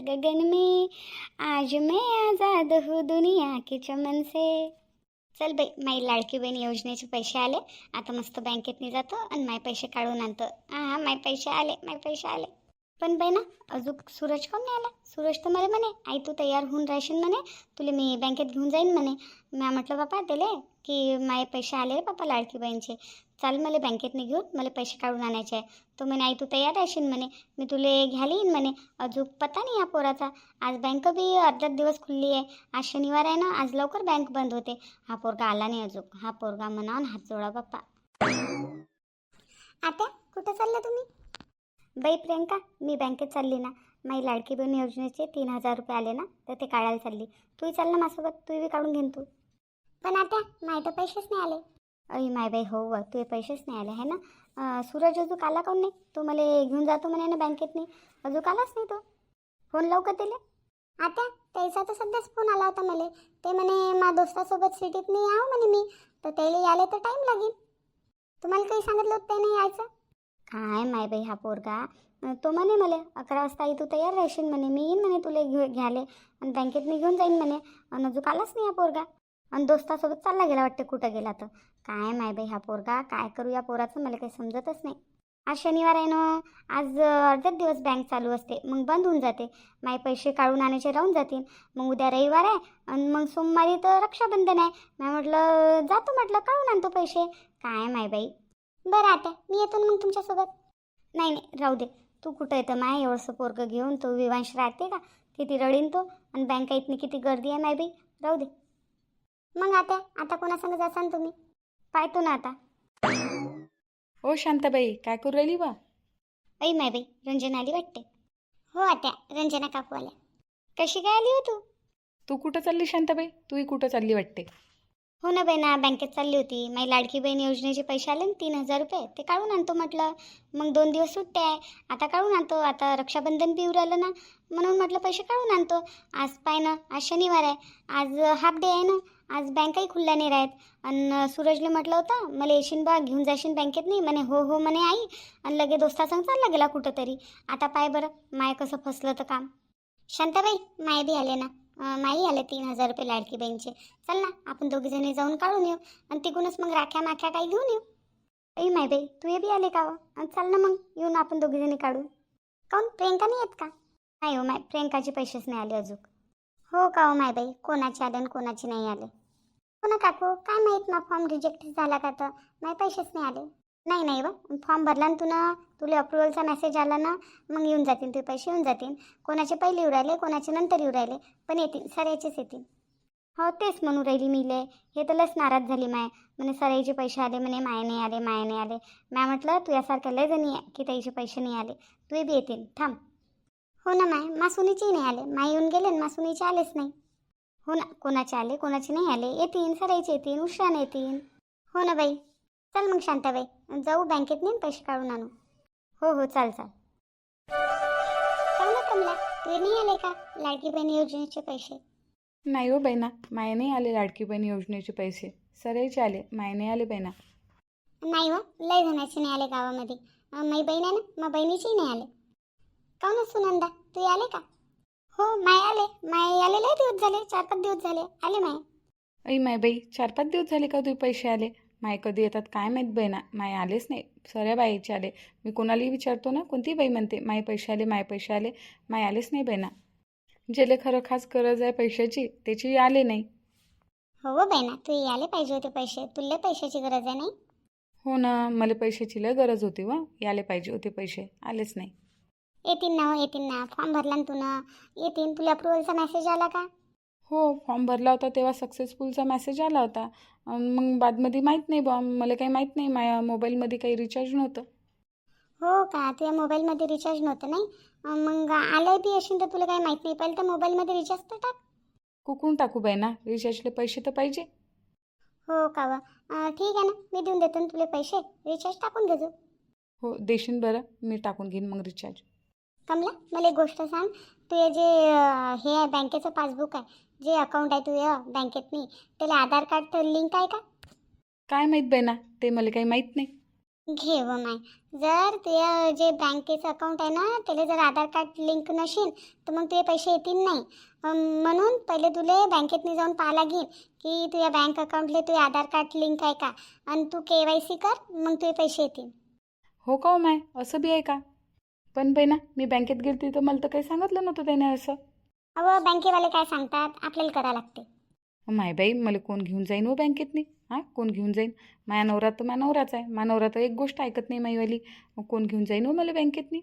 गगन में आज मैं आज़ाद हूँ दुनिया के चमन से। चल बाई माई लाडकी बहीण योजनेचे पैसे आले. आता मस्त बँकेतनी जातो आणि माय पैसे काढून आणतो. हा माय पैसे आले माय पैसे आले. पण बाई ना अजून सूरज कोण नाही आला? सूरज तर मला म्हणे आई तू तयार होऊन राहशील म्हणे तुला मी बँकेत घेऊन जाईन म्हणे. म्या म्हटलं बापा त्याले की माझे पैसे आले बापा लाडकी बहीणचे. चाल मला बँकेतनं घेऊन मला पैसे काढून आणायचे आहे. तो म्हणे आई तू तयार राहशील म्हणे. मी तुले घ्यायला येईन म्हणे. अजून पत्ता नाही या पोराचा. आज बँक बी अर्धाच दिवस खुल्ली आहे. आज शनिवार आहे ना आज लवकर बँक बंद होते. हा पोरगा आला नाही अजून हा पोरगा म्हणावून हात जोडा बाप्पा आता कुठं चालला तुम्ही? बाई प्रियंका मी बँकेत चालली ना. माझी लाडकी बहीण योजनेचे तीन हजार रुपये आले ना तर ते काढायला चालली. तूही चाल ना माझ्यासोबत. तूही बी काढून घेईन तू. पण आता माय तर पैसेच नाही आले. अई माय बाई हो व तुझे पैसेच नाही आले आहे ना? अं, सूरज अजून आला काऊन नाही? तो मला घेऊन जातो म्हणे ना बँकेत नाही अजून आलाच नाही तो. फोन लवकर दिले? आता त्याचा तर सध्याच फोन आला होता मला. ते म्हणे मा दोस्तासोबत सिटीत नाही आहो म्हणे मी. तर त्याला यायला तर टाईम लागेल. तुम्हाला काही सांगितलं होतं त्याने यायचं? काय माय बाई हा पोरगा? अं, तो म्हणे मला अकरा वाजता आई तू तयार राहशील म्हणे मी येईन म्हणे तुला घेऊ घ्याले आणि बँकेत मी घेऊन जाईन म्हणे. आणि अजून आलाच नाही हा पोरगा. आणि दोस्तासोबत चालला गेला वाटते कुठं गेला तर काय माय बाई हा पोरगा काय करू या पोराचं मला काही समजतच नाही. आज शनिवार आहे ना आज अं, अर्धाच दिवस बँक चालू असते. मग बंद होऊन जाते. माय पैसे काढून आणायचे राहून जातील. मग उद्या रविवार आहे आणि मग सोमवारी तर रक्षाबंधन आहे. मी म्हटलं जातो म्हटलं काढून आणतो पैसे. काय माय बाई. बरं आता मी येतो ना मग तुमच्यासोबत. नाही नाही राहू दे. तू कुठं येतं माय एवढंसं पोरगं घेऊन तो विवांश राहते का? किती रडीन तो. आणि बँका इथनी किती गर्दी आहे माय बाई. राहू दे. मग आता आता कोणासंग जासान तुम्ही? पाहतो ना आता. ओ शांताबाई काय करू राहिली बा? ऐ माय बाई रंजना आली वाटते. हो आता रंजना काकू आल्या. कशी काय आली हो तू? तू कुठं चालली शांताबाई? तूही कुठं चालली वाटते? हो ना बहिणा बँकेत चालली होती. माझी लाडकी बहीण योजनेचे पैसे आले ना तीन हजार रुपये. ते काढून आणतो म्हटलं. मग दोन दिवस सुट्टे आहे. आता काढून आणतो. आता रक्षाबंधन बी राहिलं ना. म्हणून म्हटलं पैसे काढून आणतो. आज पाय ना आज शनिवार आहे. आज हाफ डे आहे ना. आज बँकाही खुल्ल्या नाही राहत. आणि सूरजने म्हटलं होतं मला येशील बा घेऊन जाशील बँकेत नाही. म्हणे हो हो म्हणे आई. आणि लगे दोस्तासंग चालला गेला कुठं तरी आता पाय बरं माय कसं फसलं तर काम. शांताबाई माय बी आले ना. नाही आले तीन हजार रुपये लाडकी बहीणचे. चल ना आपण दोघीजणी जाऊन काढून येऊ आणि तिकडूनच मग राख्या माख्या काही घेऊन येऊ. ऐ माय बाई तू हे बी आले का हो? चल ना मग येऊन आपण दोघीजणी काढू. काऊन प्रियंका नाही येत का? नाही हो माय प्रियंकाचे पैसेच नाही आले अजून. हो का हो माय बाई कोणाचे आले आणि कोणाचे नाही आले? हो ना काकू काय माहीत ना फॉर्म रिजेक्ट झाला का तर? नाही पैसेच नाही आले. नाही नाही बा. फॉर्म भरला ना तू ना तुला अप्रुव्हलचा मेसेज आला ना मग येऊन जातील ते पैसे येऊन जातील कोणाचे पहिले येऊ राहिले कोणाचे नंतर येऊ राहिले पण येतील सरायचेच येतील हो तेच म्हणू राहिली मीले हे तर लस नाराज झाली माय. म्हणे सराईचे पैसे आले म्हणे माय नाही आले माय नाही आले. मॅ म्हटलं तू यासारख्या लय जणी आहे की त्याचे पैसे नाही आले. तू बी येतील थांब. हो ना माय मासुनीचेही नाही आले. माय येऊन गेले ना मासुनीचे आलेच नाही. हो ना कोणाचे आले कोणाचे नाही आले येतील सराईचे येतील उशिराने येतील हो ना बाई. चल मग शांताबाई जाऊ बँकेत नाही पैसे काढून आणू. हो हो चाल चाल. चांगलं कमला तू नाही आले का लाडकी बहीण योजनेचे पैसे? नाही हो बहिणा माय नाही आले लाडकी बहीण योजनेचे पैसे. सराईचे आले माय नाही आले बहिणा नाही हो लय जणांचे नाही आले गावामध्ये. अं, माझी बहीण आहे ना मग बहिणीचेही नाही आले. काऊन हो सुनंदा तू आले का? हो माय आले माय आले लय दिवस झाले चार पाच दिवस झाले. आले माय. ऐ माय बाई चार पाच दिवस झाले का तुझे पैसे आले? माय कधी येतात काय माहीत बहिणा माय आलेच नाही. सऱ्या बाईचे आले. मी कोणालाही विचारतो ना कोणती बाई म्हणते माय पैसे आले माय पैसे आले. माय आलेच नाही बहिणा. ज्याला खरं खास गरज आहे पैशाची त्याची आले नाही. हो हो बहिणा तू आले पाहिजे होते पैसे. तुला पैशाची गरज आहे नाही? हो ना मला पैशाची लय गरज होती व. याले पाहिजे होते पैसे आलेच नाही. येतील ना हो येतील ना. फॉर्म भरला ना तू ना. येतील तुला अप्रुव्हलचा मेसेज आला का? हो फॉर्म भरला होता तेव्हा सक्सेसफुलचा मेसेज आला होता. मग बादमध्ये माहीत नाही बा मला काही माहीत नाही माझ्या मोबाईलमध्ये काही रिचार्ज नव्हतं. हो का? तुझ्या मोबाईलमध्ये रिचार्ज नव्हतं नाही? मग आलं बी असेल तर तुला काही माहीत नाही पहिलं तर मोबाईलमध्ये रिचार्ज तर टाक. कुकून टाकू बाई ना? रिचार्जले पैसे तर पाहिजे. हो का व ठीक आहे ना मी देऊन देतो ना तुला पैसे. रिचार्ज टाकून घेजो हो देशील बरं मी टाकून घेईन मग रिचार्ज कमला मला एक गोष्ट सांग. तुझे जे अं, हे आहे बँकेचं पासबुक आहे जे अकाउंट आहे तुझं बँकेतनी त्याला आधार कार्ड तर लिंक आहे का? काय माहीत बाई ना ते मला काही माहीत नाही. घे व माय. जर तुझ्या जे बँकेचं अकाउंट आहे ना त्याला जर आधार कार्ड लिंक नसेल तर मग तुझे पैसे येतील नाही. अं, म्हणून पहिले तुले बँकेतनी जाऊन पाहा लागेल की तुझ्या बँक अकाउंटले तुझे आधार कार्ड लिंक आहे का? आणि तू के वाय सी कर मग तुझे पैसे येतील. हो का हो माय? असं बी आहे का? पण बहिणा मी बँकेत गेलती तर मला तर काही सांगितलं नव्हतं त्याने असं. अहो बँकेवाले काय सांगतात? आपल्याला करा लागते. माय बाई मला कोण घेऊन जाईन हो बँकेतनी? हां कोण घेऊन जाईन? माया नवरा तर माझ्या नवराच आहे. माझ्या नवरा तर एक गोष्ट ऐकत नाही माईवाली. मग कोण घेऊन जाईन हो मला बँकेतनी?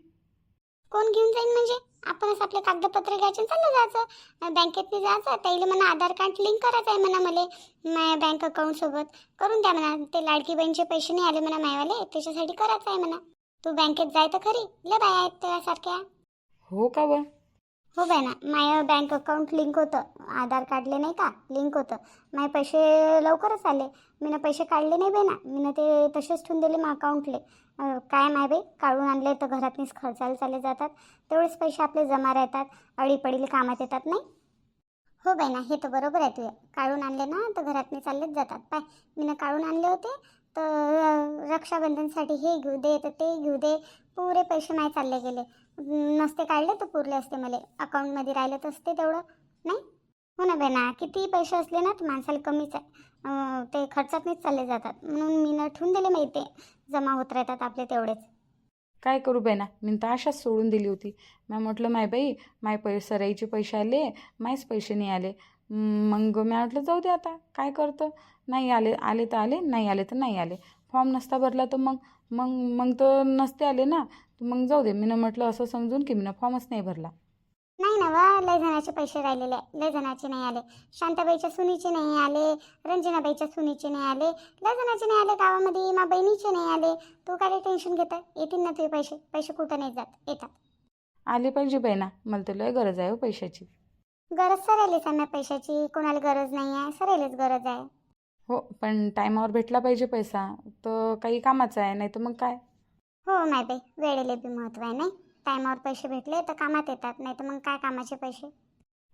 कोण घेऊन जाईल म्हणजे? आपणच आपले कागदपत्र घ्यायचे आणि चाललं जायचं. बँकेतनी जायचं. त्याला म्हणा आधार कार्ड लिंक करायचं आहे म्हणा मला. माझ्या बँक अकाउंट सोबत. करून द्या म्हणा. ते लाडकी बहिणीचे पैसे नाही आले म्हणा मायवाले त्याच्यासाठी करायचं आहे म्हणा. तू बँकेत जाय तर खरी. लय बाया आहेत त्यासारख्या हो का व? हो बाय ना माझं बँक अकाउंट लिंक होतं. आधार काढले नाही का? लिंक होतं. माझे पैसे लवकरच आले. मी पैसे काढले नाही बाई ना मी ते तसेच ठेवून दिले मग अकाउंटले काय माय बाई? काढून आणले तर घरातनीच खर्चायला चालले जातात. तेवढेच पैसे आपले जमा राहतात. अडीपडीला कामात येतात नाही? हो बाई ना हे तर बरोबर आहे तुझ्या काढून आणले ना तर घरातनी चाललेच जातात. पाय मी काढून आणले होते तर रक्षाबंधनसाठी हे घेऊ दे तर ते घेऊ दे. पुरे पैसे नाही चालले गेले. नसते काढले तर पुरले असते मला. अकाउंटमध्ये राहिलं तर असते तेवढं. नाही? हो ना बेना किती पैसे असले ना तर माणसाला कमीच आहे. अं, ते खर्चातनीच चालले जातात. म्हणून मी न ठेवून दिले माहिती जमा होत राहतात आपले तेवढेच. काय करू बेना मी तर आशाच सोडून दिली होती. मी म्हटलं माय बाई माय पै सराईचे पैसे आले मायच पैसे नाही आले. मग मी म्हटलं जाऊ दे आता काय करतं? नाही आले आले तर आले नाही आले तर नाही आले. फॉर्म नसता भरला तर मग मग मग तर नसते आले ना. मग जाऊ दे. मी म्हटलं असं समजून की मी फॉर्मच नाही भरला. नाही ना वा लय जणाचे पैसे राहिलेले आहे लय जणाचे नाही आले. शांताबाईच्या सुनीचे नाही आले. रंजनाबाईच्या सुनीचे नाही आले. लय जणाचे नाही आले गावामध्ये. मा बहिणीचे नाही आले. तू काय टेन्शन घेता येतील ना तुझे पैसे. पैसे कुठं नाही जात? येतात. आले पाहिजे ना. मला तर लय गरज आहे हो पैशाची. गरज सरायलीच आहे ना पैशाची. कोणाला गरज नाही आहे. सरायलीच गरज आहे. हो पण टायमावर भेटला पाहिजे पैसा. तर काही कामाचा आहे. नाही तर मग काय? हो माय बाई. वेळेले बी महत्त्व आहे नाही? टायमावर पैसे भेटले तर कामात येतात नाही तर मग काय कामाचे पैसे?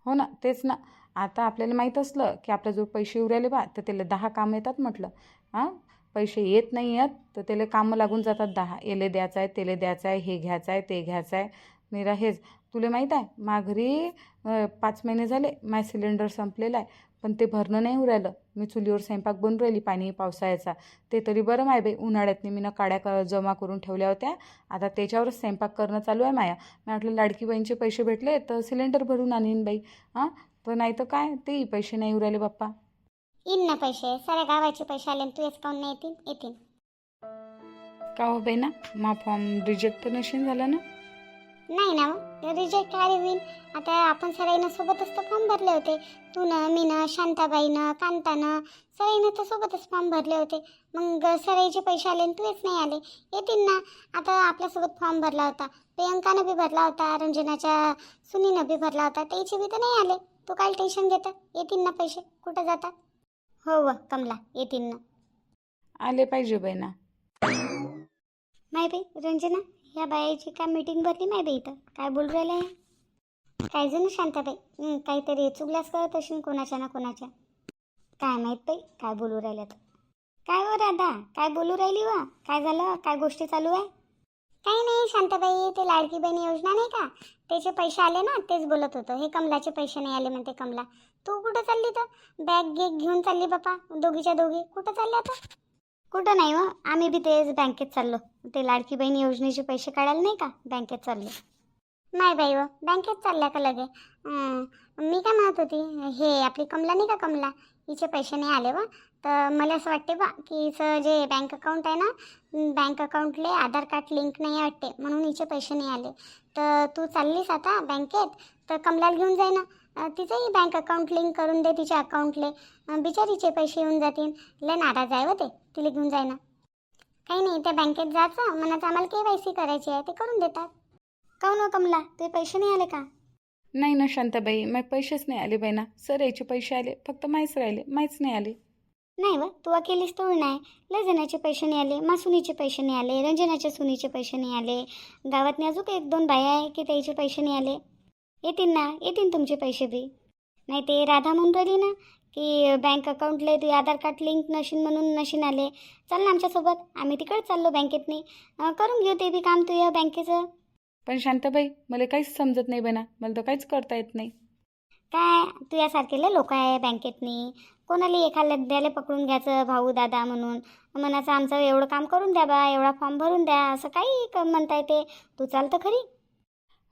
हो ना तेच ना. आता आपल्याला माहीत असलं की आपल्याजवळ पैसे उरायले बा तर त्याला दहा कामं येतात म्हटलं. हां? पैसे येत नाही आहेत तर त्याला कामं लागून जातात दहा. याले द्यायचं आहे त्याला द्यायचं आहे हे घ्यायचं आहे ते घ्यायचं आहे निरा हेच. तुला माहीत आहे मा घरी पाच महिने झाले माय सिलेंडर संपलेला आहे. पण ते भरणं नाही उरायलं मी चुलीवर स्वयंपाक बनवून राहिली पाणी पावसाळ्याचा. ते तरी बरं माय बाई उन्हाळ्यात मी ना काड्या क जमा करून ठेवल्या होत्या. आता त्याच्यावरच स्वयंपाक करणं चालू आहे माया. मी म्हटलं लाडकी बहीणचे पैसे भेटले तर सिलेंडर भरून आणीन बाई. हां? तर नाही तर काय? तेही पैसे नाही उरायले बाप्पा. येईन ना पैसे. साऱ्या गावाचे पैसे आले तू येच काऊन नाही येतील येतील का हो बाई ना? मा फॉर्म रिजेक्ट तर नशीन झाला ना? नाही ना रिजेक्ट काय होईल आता आपण सराईनं सोबतच तर फॉर्म भरले होते. तू न मी न शांताबाईनं कांतानं सराईनं तर सोबतच फॉर्म भरले होते. मग सराईचे पैसे आले आणि तुझेच नाही आले. येतील ना. आता आपल्यासोबत फॉर्म भरला होता. प्रियंकानं बी भरला होता रंजनाच्या सुनीनं बी भरला होता. त्याचे बी तर नाही आले. तू काय टेन्शन घेतं. येतील ना पैसे. कुठं जातात हो व कमला. येतील ना. आले पाहिजे बाई ना. माय बाई रंजना ह्या बायाची काय मीटिंग भरली माय बाई इथं? काय बोलू राहिलं आहे काय जण शांताबाई? काहीतरी चुगल्यास करत असेल कोणाच्या ना कोणाच्या. काय माहीत बाई काय बोलू राहिल्या तर. काय हो राधा? काय बोलू राहिली वा? काय झालं? काय गोष्टी चालू आहे? काही नाही शांताबाई ते लाडकी बहीण योजना नाही का? त्याचे पैसे आले ना तेच बोलत होतं. हे कमलाचे पैसे नाही आले म्हणते कमला. तू कुठं चालली तर? बॅग गे घेऊन चालली बापा दोघीच्या दोघी. कुठं चालल्या आता? कुठं नाही व आम्ही बी तेच बँकेत चाललो. ते लाडकी बहीण योजनेचे पैसे काढायला नाही का? बँकेत चाललो. नाही बाई व बँकेत चालल्या का लगे? मी काय म्हणत होती हे आपली कमला नाही का कमला? हिचे पैसे नाही आले बा. तर मला असं वाटते बा की हिचं जे बँक अकाउंट आहे ना बँक अकाउंटले आधार कार्ड लिंक नाही वाटते. म्हणून हिचे पैसे नाही आले. तर तू चाललीस आता बँकेत तर कमलाला घेऊन जाय ना. तिचंही बँक अकाउंट लिंक करून दे तिच्या अकाउंटले बिचारीचे पैसे येऊन जातील. लय नाराज आहे व ते. तिला घेऊन जाय ना काही नाही त्या बँकेत जायचं. मनाचं आम्हाला के वाय सी करायची आहे. ते करून देतात. काऊन हो कमला? ते पैसे नाही आले का? नाही ना शांताबाई माझे पैसेच नाही आले बाई ना सर याचे पैसे आले. फक्त माहीच राहिले. माहीच नाही आले. नाही व तू अकेलीच तोड नाही लय जणाचे पैसे नाही आले. मासुनीचे पैसे नाही आले. रंजनाच्या सुनीचे पैसे नाही आले. गावातनी अजून एक दोन बाया आहे की त्याचे पैसे नाही आले? येतील ना येतील तुमचे पैसे बी. नाही ते राधा म्हणून राहिली ना की बँक अकाउंटले तू आधार कार्ड लिंक नशीन म्हणून नशीन आले. चल ना आमच्यासोबत आम्ही तिकडे चाललो बँकेतनी अं, करून घेऊ ते बी काम तुझ्या बँकेचं पण शांताबाई मला काहीच समजत नाही बना मला तर काहीच करता येत नाही. काय तुझ्यासारखेले लोक आहे बँकेतनी कोणाला एखाद्याला पकडून घ्यायचं भाऊ दादा म्हणून. म्हणायचं आमचं एवढं काम करून द्या बा एवढा फॉर्म भरून द्या असं काही क- म्हणता येते. तू चाल तर खरी.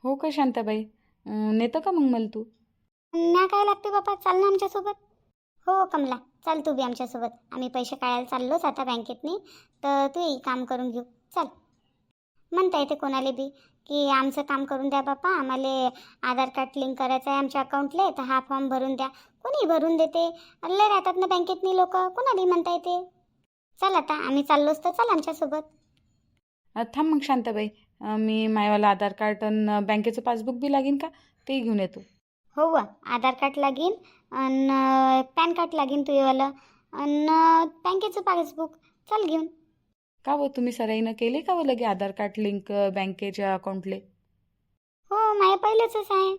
हो का शांताबाई? नेतं का मग मला तू? न्या काय लागते बापा चाल ना आमच्यासोबत. हो कमला चाल तू बी आमच्यासोबत. आम्ही पैसे काढायला चाललोच आता बँकेतनी. तर तू ही काम करून घेऊ. चल. म्हणता येते कोणाला बी की आमचं काम करून द्या बापा. आम्हाला आधार कार्ड लिंक करायचं आहे आमच्या अकाउंटले तर हा फॉर्म भरून द्या. कोणी भरून देते. लय राहतात ना बँकेतनी लोक. कोणालाही म्हणता येते? चल आता आम्ही चाललोच तर चल आमच्यासोबत. अं, थांब मग शांताबाई. मी मायवाला आधार कार्ड आणि बँकेचं पासबुक बी लागेन का? ते घेऊन येतो हो व आधार कार्ड लागीन आणि पॅन कार्ड लागीन तुझेवालं आणि बँकेचं पासबुक चल घेऊन. का व तुम्ही सराईनं केले का व लगे आधार कार्ड लिंक बँकेच्या अकाउंटले? हो माय पहिलेच आहे.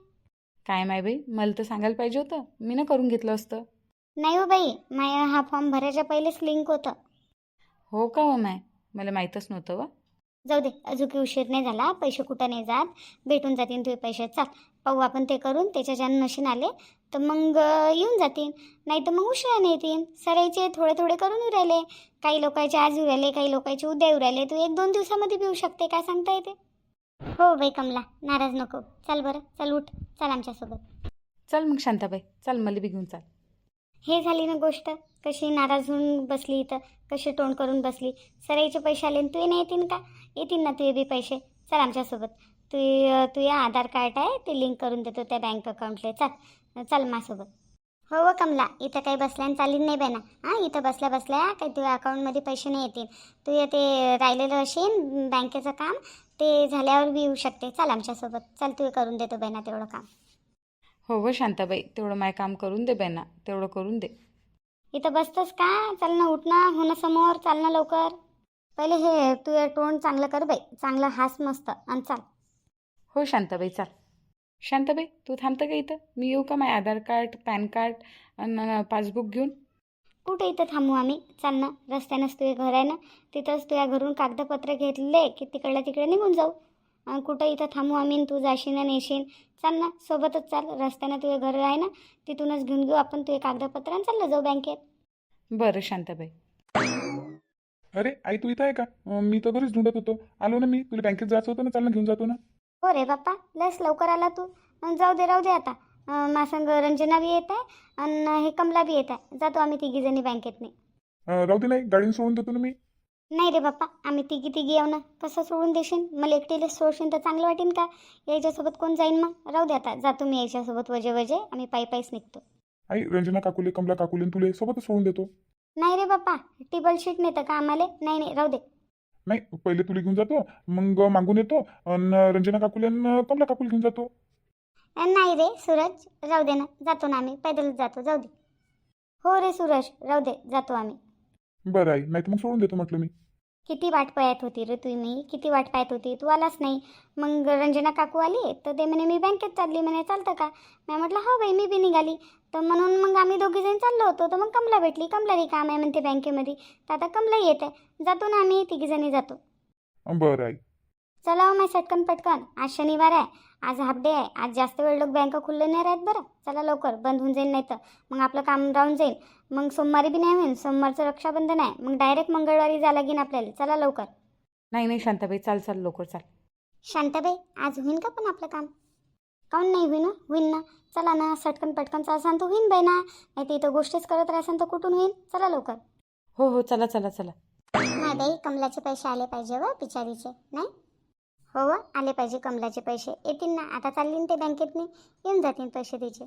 काय माय बाई मला तर सांगायला पाहिजे होतं. मी ना करून घेतलं असतं. नाही हो बाई माय हा फॉर्म भरायच्या पहिलेच लिंक होतं. हो का हो माय? मला माहीतच नव्हतं वा. जाऊ दे अजून उशीर नाही झाला पैसे कुठं नाही जात भेटून जातील तुझे पैसे चाल पाहू आपण ते करून त्याच्या नशीन आले तर मग येऊन जातील. नाही तर मग उशिरा येतील. सरायचे थोडे थोडे करून येऊ राहिले काही लोकांचे आज येऊ काही लोकांचे उद्या येऊ राहिले तू एक दोन दिवसामध्ये पिऊ शकते काय सांगता येते? हो बाई कमला नाराज नको. चल बरं चल उठ. चल आमच्यासोबत. चल मग शांताबाई चल मला बी घेऊन चाल. हे झाली ना गोष्ट. कशी नाराज होऊन बसली इथं कशी तोंड करून बसली. सराईचे पैसे आले तू नाही येतील का? येतील ना तुझे बी पैसे. चल आमच्यासोबत. तू तुझ्या आधार कार्ड आहे ते लिंक करून देतो त्या बँक अकाउंटले चल चल माझ्यासोबत हो व कमला इथं काही बसल्यानं चालीन नाही बाई हां इथं बसल्या बसल्या काही तुझ्या अकाउंटमध्ये पैसे नाही येतील तू ते राहिलेलं असेल बँकेचं काम ते झाल्यावर बी येऊ शकते. चल आमच्यासोबत. चल तू करून देतो बाई तेवढं काम. हो व शांताबाई. तेवढं माय काम करून दे बेना तेवढं करून दे. इथं बसतोस का चल ना उठ ना. हो ना समोर. चाल ना लवकर. पहिले हे तू तोंड चांगलं कर बाई. चांगलं हास मस्त. आणि चाल. हो शांताबाई चाल. शांताबाई तू थांबतं का इथं? मी येऊ का? माझं आधार कार्ड पॅन कार्ड आणि पासबुक घेऊन? कुठे इथं थांबू आम्ही? चाल ना. रस्त्यानंच तुझे घर आहे ना तिथंच तुझ्या घरून कागदपत्र घेतले की तिकडल्या तिकडे निघून जाऊ. कुठं इथं थांबू आम्ही तू जाशील आणि येशील. चाल ना सोबतच चाल. रस्त्यानं तुझे घर आहे ना तिथूनच घेऊन घेऊ आपण. तुझे कागदपत्र आणि चाललं जाऊ बँकेत. बरं शांताबाई. अरे आई तू इथं आहे का? अं, मी तर घरीच ढूंढत होतो. आलो ना मी तुला बँकेत जायचं होतं ना चाल ना घेऊन जातो ना. हो रे बाप्पा लस लवकर आला तू. अन् जाऊ दे राहू दे आता. अं, माझ्यासंग रंजना बी येत आहे आणि हे कमला बी येत आहे. जातो आम्ही तिघीजणी बँकेतनी. अं, राहू दे नाही गाडीने सोडून देतो ना मी. नाही रे बाप्पा आम्ही तिघी तिघी येऊ ना. कसं सोडून देशील? मला एकटीला सोडशील तर चांगलं वाटेन का? याच्यासोबत कोण जाईन मग? राहू दे आता. जातो मी याच्यासोबत वजे वजे. आम्ही पायी पायीच निघतो. आई रंजना काकुले कमला काकुले आणि तुले सोबतच सोडून देतो. नाही रे बाप्पा टेबल शीट नेतं का आम्हाला? नाही नाही राहू दे. नाही पहिले तुला घेऊन जातो मग मागून येतो आणि रंजना काकुले आणि कमला काकुले घेऊन जातो. अं, नाही रे सूरज राहू दे ना. जातो ना आम्ही. पैदलच जातो. जाऊ दे. हो रे सूरज राहू दे. जातो आम्ही. बरं आई नाही तर मग सोडून देतो म्हटलं मी. किती वाट पाहत होती रे तुम्ही? किती वाट पाहत होती? तू आलाच नाही. मग रंजना काकू आली? तर ते म्हणे मी बँकेत चालली. म्हणे चालतं का? मी म्हटलं हो बाई मी बी निघाली. तर म्हणून मग आम्ही दोघी जण चाललो होतो. तर मग कमला भेटली. कमला री काम आहे म्हणते बँकेमध्ये. तर आता कमला येत. आहे जातो ना आम्ही तिघीजणी जातो. बरं आई. चला हो माय सटकन पटकन. आज शनिवार आहे. आज हाफ डे आहे. आज जास्त वेळ लोक बँका खुल्ले नाही राहत बरं. चला लवकर बंद होऊन जाईल नाही तर मग आपलं काम राहून जाईल. मग सोमवारी बी नाही होईल. सोमवारचं रक्षाबंधन आहे. मग डायरेक्ट मंगळवारी जा लागेन आपल्याला. चला लवकर. नाही नाही शांताबाई. चाल चाल लवकर चाल. शांताबाई आज होईन का पण आपलं काम? काऊन नाही होईन? होईन ना. चला ना सटकन पटकन चालसान तर होईन बाई ना. नाही तर इथं गोष्टीच करत राहसान तर कुठून होईन? चला लवकर. हो हो. चला चला चला. नाही बाई कमलाचे पैसे आले पाहिजे व बिचारीचे. नाही? हो आले पाहिजे कमलाचे पैसे. येतील ना आता चाललीन ते बँकेतनी येऊन जातील पैसे तिचे